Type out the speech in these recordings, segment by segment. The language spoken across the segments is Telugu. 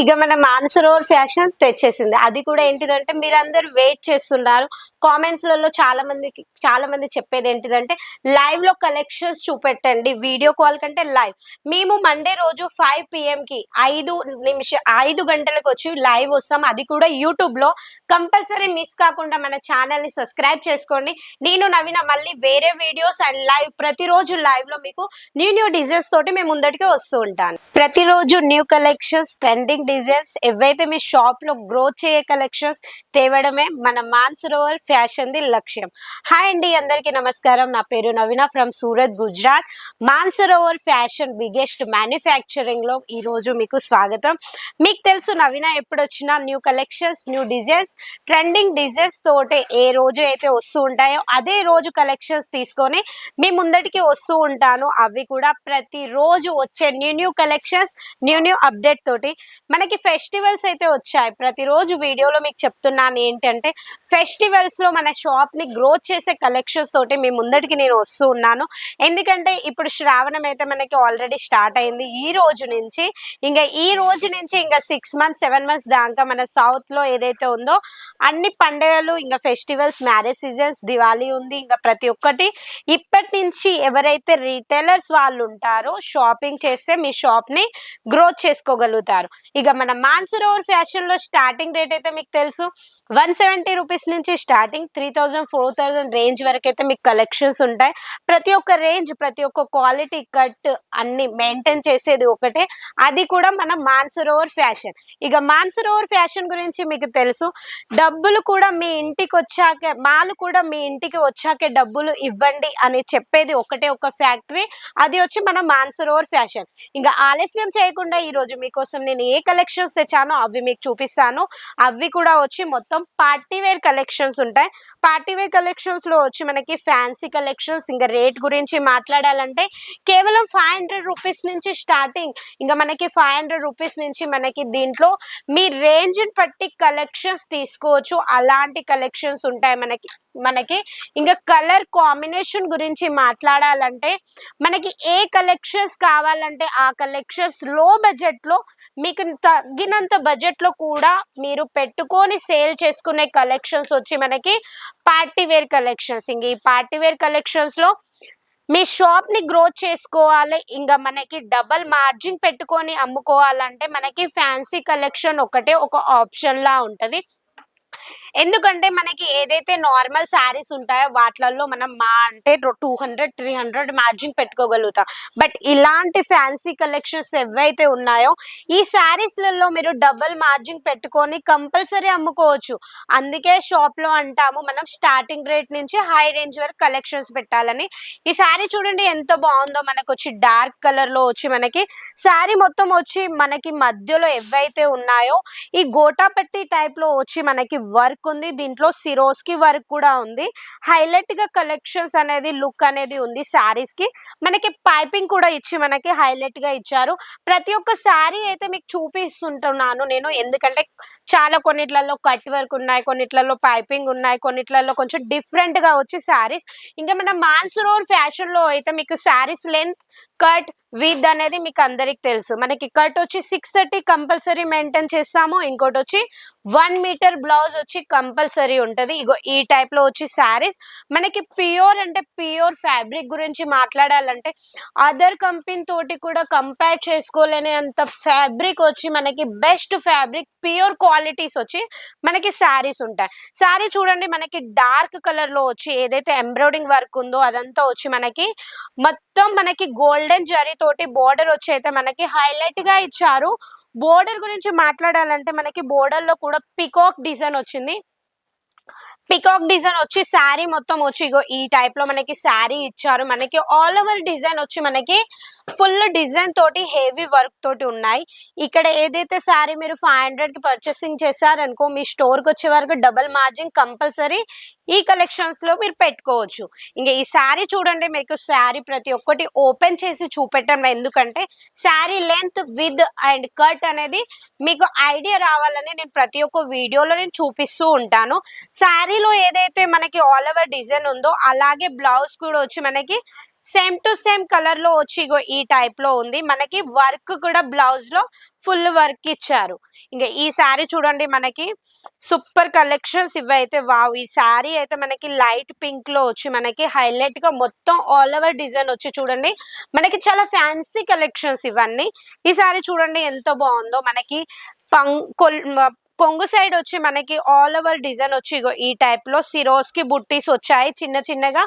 ఇక మన మానసరోవర్ ఫ్యాషన్ తెచ్చేసింది. అది కూడా ఏంటిదంటే మీరందరూ వెయిట్ చేస్తున్నారు. కామెంట్స్లలో చాలా మందికి చాలా మంది చెప్పేది ఏంటిదంటే లైవ్లో కలెక్షన్స్ చూపెట్టండి. వీడియో కాల్ కంటే లైవ్. మేము మండే రోజు ఫైవ్ పిఎం కి ఐదు నిమిష ఐదు గంటలకు వచ్చి లైవ్ వస్తాం. అది కూడా యూట్యూబ్లో కంపల్సరీ మిస్ కాకుండా మన ఛానల్ని సబ్స్క్రైబ్ చేసుకోండి. నేను నవీన మళ్ళీ వేరే వీడియోస్ అండ్ లైవ్ ప్రతిరోజు లైవ్లో మీకు న్యూ న్యూ డిజైన్స్ తోటి మేము ముందటికి వస్తూ ఉంటాను. ప్రతిరోజు న్యూ కలెక్షన్స్ ట్రెండింగ్ డిజైన్స్ ఏవైతే మీ షాప్లో గ్రోత్ చేయే కలెక్షన్స్ తేవడమే మన మాన్సరోవర్ ఫ్యాషన్ ది లక్ష్యం. హాయ్ అండి అందరికీ నమస్కారం. నా పేరు Naveena from Surat Gujarat Mansarovar fashion biggest మ్యానుఫ్యాక్చరింగ్లో ఈ రోజు మీకు స్వాగతం. మీకు తెలుసు నవీన ఎప్పుడు వచ్చినా new collections new designs trending designs తోటి ఏ రోజు అయితే వస్తూ ఉంటాయో అదే రోజు కలెక్షన్స్ తీసుకొని మీ ముందటికి వస్తూ ఉంటాను. అవి కూడా ప్రతి రోజు వచ్చే new new collections new new update తోటి. మనకి ఫెస్టివల్స్ అయితే వచ్చాయి. ప్రతిరోజు వీడియోలో మీకు చెప్తున్నాను ఏంటంటే ఫెస్టివల్స్లో మన షాప్ని గ్రోత్ చేసే కలెక్షన్స్ తోటి మీ ముందటికి నేను వస్తూ ఉన్నాను. ఎందుకంటే ఇప్పుడు శ్రావణం అయితే మనకి ఆల్రెడీ స్టార్ట్ అయింది. ఈ రోజు నుంచి ఇంకా ఈ రోజు నుంచి ఇంకా సిక్స్ మంత్స్ సెవెన్ మంత్స్ దాకా మన సౌత్లో ఏదైతే ఉందో అన్ని పండుగలు ఇంకా ఫెస్టివల్స్ మ్యారేజ్ సీజన్స్ దివాళీ ఉంది. ఇంకా ప్రతి ఒక్కటి ఇప్పటి నుంచి ఎవరైతే రీటైలర్స్ వాళ్ళు ఉంటారో షాపింగ్ చేస్తే మీ షాప్ని గ్రోత్ చేసుకోగలుగుతారు. ఇక మన మాన్సరోవర్ ఫ్యాషన్లో స్టార్టింగ్ రేట్ అయితే మీకు తెలుసు. వన్ సెవెంటీ రూపీస్ నుంచి starting three thousand four thousand range వరకు అయితే మీకు కలెక్షన్స్ ఉంటాయి. ప్రతి ఒక్క రేంజ్ ప్రతి ఒక్క క్వాలిటీ కట్ అన్ని మెయింటైన్ చేసేది ఒకటే. అది కూడా మన మాన్సరోవర్ ఫ్యాషన్. ఇక మాన్సరోవర్ ఫ్యాషన్ గురించి మీకు తెలుసు. డబ్బులు కూడా మీ ఇంటికి వచ్చాక మాలు కూడా మీ ఇంటికి వచ్చాకే డబ్బులు ఇవ్వండి అని చెప్పేది ఒకటే ఒక ఫ్యాక్టరీ. అది వచ్చి మన మాన్సరోవర్ ఫ్యాషన్. ఇంకా ఆలస్యం చేయకుండా ఈ రోజు మీకోసం నేను ఏ కలెక్షన్స్ తెచ్చానో అవి మీకు చూపిస్తాను. అవి కూడా వచ్చి మొత్తం పార్టీ వేర్ కలెక్షన్స్ ఉంటాయి. పార్టీ వేర్ కలెక్షన్స్లో వచ్చి మనకి ఫ్యాన్సీ కలెక్షన్స్ ఇంకా రేట్ గురించి మాట్లాడాలంటే కేవలం ఫైవ్ హండ్రెడ్ రూపీస్ నుంచి స్టార్టింగ్ ఇంకా మనకి ఫైవ్ హండ్రెడ్ రూపీస్ నుంచి మనకి దీంట్లో మీ రేంజ్ బట్టి కలెక్షన్స్ తీసుకోవచ్చు. అలాంటి కలెక్షన్స్ ఉంటాయి మనకి మనకి. ఇంకా కలర్ కాంబినేషన్ గురించి మాట్లాడాలంటే మనకి ఏ కలెక్షన్స్ కావాలంటే ఆ కలెక్షన్స్లో బడ్జెట్లో మీకు తగ్గినంత బడ్జెట్లో కూడా మీరు పెట్టుకొని సేల్ చేసుకునే కలెక్షన్స్ వచ్చి మనకి పార్టీ వేర్ కలెక్షన్స్ ఇంక ఈ పార్టీ వేర్ కలెక్షన్స్లో మీ షాప్ని గ్రోత్ చేసుకోవాలి. ఇంకా మనకి డబల్ మార్జిన్ పెట్టుకొని అమ్ముకోవాలంటే మనకి ఫ్యాన్సీ కలెక్షన్ ఒకటే ఒక ఆప్షన్ లా ఉంటుంది. ఎందుకంటే మనకి ఏదైతే నార్మల్ శారీస్ ఉంటాయో వాటిలలో మనం మా అంటే two hundred three hundred margin పెట్టుకోగలుగుతాం. But ఇలాంటి ఫ్యాన్సీ కలెక్షన్స్ ఏవైతే ఉన్నాయో ఈ శారీస్లలో మీరు డబుల్ మార్జిన్ పెట్టుకొని కంపల్సరీ అమ్ముకోవచ్చు. అందుకే షాప్లో అంటాము మనం స్టార్టింగ్ రేట్ నుంచి హై రేంజ్ వరకు కలెక్షన్స్ పెట్టాలని. ఈ శారీ చూడండి ఎంత బాగుందో మనకు వచ్చి డార్క్ కలర్లో వచ్చి మనకి శారీ మొత్తం వచ్చి మనకి మధ్యలో ఏవైతే ఉన్నాయో ఈ గోటాపట్టి టైప్లో వచ్చి మనకి వర్క్ ఉంది దీంట్లో సిరోస్కి వర్క్ కూడా ఉంది. హైలైట్గా కలెక్షన్స్ అనేది లుక్ అనేది ఉంది శారీస్కి మనకి పైపింగ్ కూడా ఇచ్చి మనకి హైలైట్గా ఇచ్చారు. ప్రతి ఒక్క శారీ అయితే మీకు చూపిస్తుంటున్నాను నేను. ఎందుకంటే చాలా కొన్నిట్లలో కట్ వర్క్ ఉన్నాయి కొన్నిట్లలో పైపింగ్ ఉన్నాయి కొన్నిట్లలో కొంచెం డిఫరెంట్గా వచ్చి శారీస్. ఇంకా మన మాన్సరోర్ ఫ్యాషన్లో అయితే మీకు శారీస్ లెంత్ కట్ విత్ అనేది మీకు అందరికి తెలుసు. మనకి కట్ వచ్చి సిక్స్ థర్టీ కంపల్సరీ మెయింటైన్ చేస్తాము. ఇంకోటి వచ్చి వన్ మీటర్ బ్లౌజ్ వచ్చి కంపల్సరీ ఉంటుంది. ఇగో ఈ టైప్లో వచ్చి శారీస్. మనకి ప్యూర్ అంటే ప్యూర్ ఫ్యాబ్రిక్ గురించి మాట్లాడాలంటే అదర్ కంపెనీ తోటి కూడా కంపేర్ చేసుకోలేని అంత ఫ్యాబ్రిక్ వచ్చి మనకి బెస్ట్ ఫ్యాబ్రిక్ ప్యూర్ క్వాలిటీస్ వచ్చి మనకి శారీస్ ఉంటాయి. శారీ చూడండి మనకి డార్క్ కలర్లో వచ్చి ఏదైతే ఎంబ్రాయిడింగ్ వర్క్ ఉందో అదంతా వచ్చి మనకి మొత్తం మనకి గోల్డెన్ జరీ తోటి బోర్డర్ వచ్చి అయితే మనకి హైలైట్గా ఇచ్చారు. బోర్డర్ గురించి మాట్లాడాలంటే మనకి బోర్డర్లో కూడా పికాక్ డిజైన్ వచ్చింది. పికాక్ డిజైన్ వచ్చి శారీ మొత్తం వచ్చి ఇగో ఈ టైప్లో మనకి శారీ ఇచ్చారు. మనకి ఆల్ ఓవర్ డిజైన్ వచ్చి మనకి ఫుల్ డిజైన్ తోటి హెవీ వర్క్ తోటి ఉన్నాయి. ఇక్కడ ఏదైతే శారీ మీరు ఫైవ్ హండ్రెడ్కి పర్చేసింగ్ చేశారనుకో మీ స్టోర్కి వచ్చే వరకు డబల్ మార్జిన్ కంపల్సరీ ఈ కలెక్షన్స్లో మీరు పెట్టుకోవచ్చు. ఇంకా ఈ శారీ చూడండి మీకు శారీ ప్రతి ఒక్కటి ఓపెన్ చేసి చూపెట్టడం ఎందుకంటే sari length width and cut అనేది మీకు ఐడియా రావాలని నేను ప్రతి ఒక్క వీడియోలో నేను చూపిస్తూ ఉంటాను. శారీలో ఏదైతే మనకి ఆల్ ఓవర్ డిజైన్ ఉందో అలాగే బ్లౌజ్ కూడా వచ్చి మనకి సేమ్ టు సేమ్ కలర్లో వచ్చి ఇగో ఈ టైప్లో ఉంది. మనకి వర్క్ కూడా బ్లౌజ్లో ఫుల్ వర్క్ ఇచ్చారు. ఇంకా ఈ శారీ చూడండి మనకి సూపర్ కలెక్షన్స్ ఇవైతే వావ్ ఈ శారీ అయితే మనకి లైట్ పింక్లో వచ్చి మనకి హైలైట్గా మొత్తం ఆల్ ఓవర్ డిజైన్ వచ్చి చూడండి. మనకి చాలా ఫ్యాన్సీ కలెక్షన్స్ ఇవన్నీ. ఈ శారీ చూడండి ఎంత బాగుందో మనకి పం కొంగు సైడ్ వచ్చి మనకి ఆల్ ఓవర్ డిజైన్ వచ్చి ఇగో ఈ టైప్లో సిరోస్కి బుట్టీస్ వచ్చాయి చిన్న చిన్నగా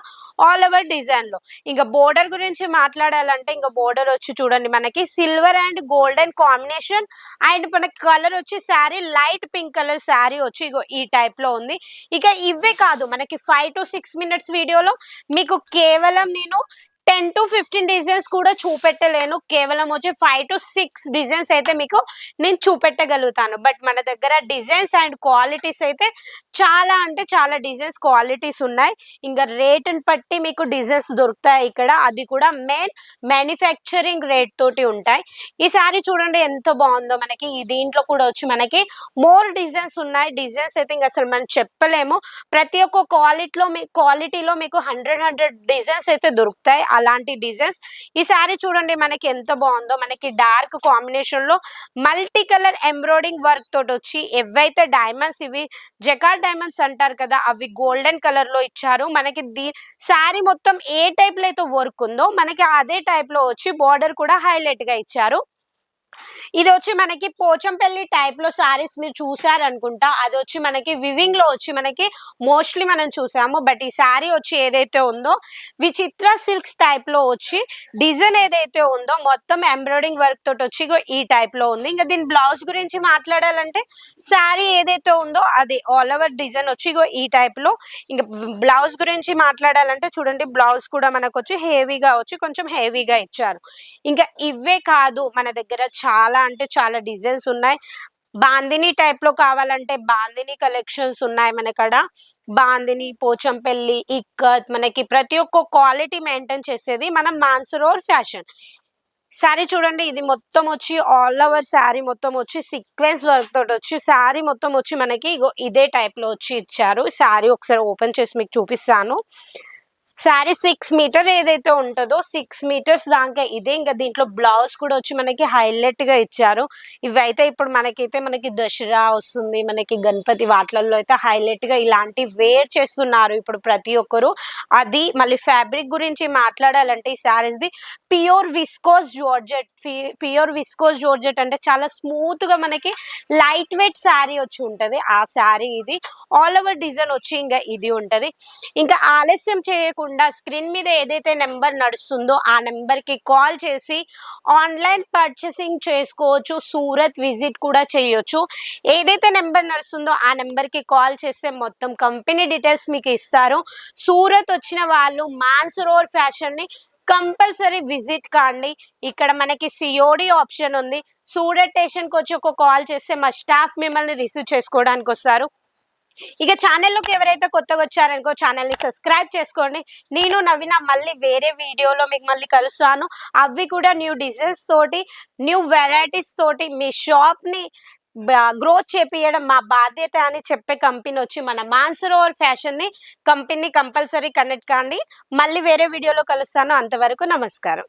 ఆల్ ఓవర్ డిజైన్లో. ఇంకా బోర్డర్ గురించి మాట్లాడాలంటే ఇంకా బోర్డర్ వచ్చి చూడండి మనకి silver and golden combination and మనకి కలర్ వచ్చి sari light pink colour sari వచ్చి ఇగో ఈ టైప్లో ఉంది. ఇక ఇవే కాదు మనకి ఫైవ్ టు సిక్స్ మినిట్స్ వీడియోలో మీకు కేవలం నేను టెన్ టు ఫిఫ్టీన్ డిజైన్స్ కూడా చూపెట్టలేను. కేవలం వచ్చి ఫైవ్ టు సిక్స్ డిజైన్స్ అయితే మీకు నేను చూపెట్టగలుగుతాను. బట్ మన దగ్గర డిజైన్స్ అండ్ క్వాలిటీస్ అయితే చాలా అంటే చాలా డిజైన్స్ క్వాలిటీస్ ఉన్నాయి. ఇంకా రేటుని బట్టి మీకు డిజైన్స్ దొరుకుతాయి ఇక్కడ. అది కూడా మెయిన్ మ్యానుఫ్యాక్చరింగ్ రేట్ తోటి ఉంటాయి. ఈ సారీ చూడండి ఎంత బాగుందో మనకి. ఈ దీంట్లో కూడా వచ్చి మనకి మోర్ డిజైన్స్ ఉన్నాయి. డిజైన్స్ అయితే ఇంకా అసలు మనం చెప్పలేము. ప్రతి ఒక్క క్వాలిటీలో మీ క్వాలిటీలో మీకు హండ్రెడ్ హండ్రెడ్ డిజైన్స్ అయితే దొరుకుతాయి. అలాంటి డిజైన్స్. ఈ సారీ చూడండి మనకి ఎంత బాగుందో. మనకి డార్క్ కాంబినేషన్లో మల్టీ కలర్ ఎంబ్రాయిడింగ్ వర్క్ తోటి వచ్చి ఎవైతే డైమండ్స్ ఇవి జకార్ డైమండ్స్ అంటారు కదా అవి గోల్డెన్ కలర్లో ఇచ్చారు. మనకి దీ శారీ మొత్తం ఏ టైప్లో అయితే వర్క్ ఉందో మనకి అదే టైప్లో వచ్చి బార్డర్ కూడా హైలైట్గా ఇచ్చారు. ఇది వచ్చి మనకి పోచంపల్లి టైప్లో సారీస్ మీరు చూసారు అనుకుంటా అది వచ్చి మనకి వివింగ్లో వచ్చి మనకి మోస్ట్లీ మనం చూసాము. బట్ ఈ సారీ వచ్చి ఏదైతే ఉందో విచిత్ర సిల్క్స్ టైప్లో వచ్చి డిజైన్ ఏదైతే ఉందో మొత్తం ఎంబ్రాయిడింగ్ వర్క్ తోటి వచ్చి ఈ టైప్లో ఉంది. ఇంకా దీని బ్లౌజ్ గురించి మాట్లాడాలంటే సారీ ఏదైతే ఉందో అది ఆల్ ఓవర్ డిజైన్ వచ్చి ఈ టైప్లో. ఇంకా బ్లౌజ్ గురించి మాట్లాడాలంటే చూడండి బ్లౌజ్ కూడా మనకు వచ్చి హెవీగా వచ్చి కొంచెం హెవీగా ఇచ్చారు. ఇంకా ఇవే కాదు మన దగ్గర చాలా అంటే చాలా డిజైన్స్ ఉన్నాయి. బాందిని టైప్లో కావాలంటే బాందిని కలెక్షన్స్ ఉన్నాయి మనకడ బాందిని పోచంపల్లి ఇక్కత్ మనకి ప్రతి ఒక్క క్వాలిటీ మెయింటైన్ చేసేది మనం మాన్సరోర్ ఫ్యాషన్. శారీ చూడండి ఇది మొత్తం వచ్చి ఆల్ ఓవర్ శారీ మొత్తం వచ్చి సీక్వెన్స్ వర్క్ తోటి వచ్చి శారీ మొత్తం వచ్చి మనకి ఇదే టైప్లో వచ్చి ఇచ్చారు. శారీ ఒకసారి ఓపెన్ చేసి మీకు చూపిస్తాను. శారీ సిక్స్ మీటర్ ఏదైతే ఉంటుందో సిక్స్ మీటర్స్ దాకా ఇదే. ఇంకా దీంట్లో బ్లౌజ్ కూడా వచ్చి మనకి హైలైట్గా ఇచ్చారు. ఇవైతే ఇప్పుడు మనకైతే మనకి దసరా వస్తుంది. మనకి గణపతి వాటిలలో అయితే హైలైట్గా ఇలాంటి వేర్ చేస్తున్నారు ఇప్పుడు ప్రతి ఒక్కరు. అది మళ్ళీ ఫ్యాబ్రిక్ గురించి మాట్లాడాలంటే ఈ saris the pure viscose georgette pure viscose georgette అంటే చాలా స్మూత్గా మనకి లైట్ వెయిట్ శారీ వచ్చి ఉంటది. ఆ శారీ ఇది. ఆల్ ఓవర్ డిజైన్ వచ్చి ఇంకా ఇది ఉంటది. ఇంకా ఆలస్యం చేయకుండా స్క్రీన్ మీద ఏదైతే నెంబర్ నడుస్తుందో ఆ నెంబర్కి కాల్ చేసి ఆన్లైన్ పర్చేసింగ్ చేసుకోవచ్చు సూరత్ విజిట్ కూడా చేయొచ్చు. ఏదైతే నెంబర్ నడుస్తుందో ఆ నెంబర్కి కాల్ చేస్తే మొత్తం కంపెనీ డీటెయిల్స్ మీకు ఇస్తారు. సూరత్ వచ్చిన వాళ్ళు మాన్సరోర్ ఫ్యాషన్ని కంపల్సరీ విజిట్ కాండి. ఇక్కడ మనకి సిఓడి ఆప్షన్ ఉంది. సూరత్ స్టేషన్కి వచ్చి ఒక కాల్ చేస్తే మా స్టాఫ్ మిమ్మల్ని రిసీవ్ చేసుకోవడానికి వస్తారు. ఇక ఛానల్లోకి ఎవరైతే కొత్తగా వచ్చారనుకో ఛానల్ని సబ్స్క్రైబ్ చేసుకోండి. నేను నవ్విన మళ్ళీ వేరే వీడియోలో మీకు మళ్ళీ కలుస్తాను. అవి కూడా న్యూ డిజైన్స్ తోటి న్యూ వెరైటీస్ తోటి మీ షాప్ని గ్రోత్ చేపియడం మా బాధ్యత అని చెప్పే కంపెనీ వచ్చి మన మాన్సరోవర్ ఫ్యాషన్ని కంపెనీ కంపల్సరీ కనెక్ట్ కాండి. మళ్ళీ వేరే వీడియోలో కలుస్తాను. అంతవరకు నమస్కారం.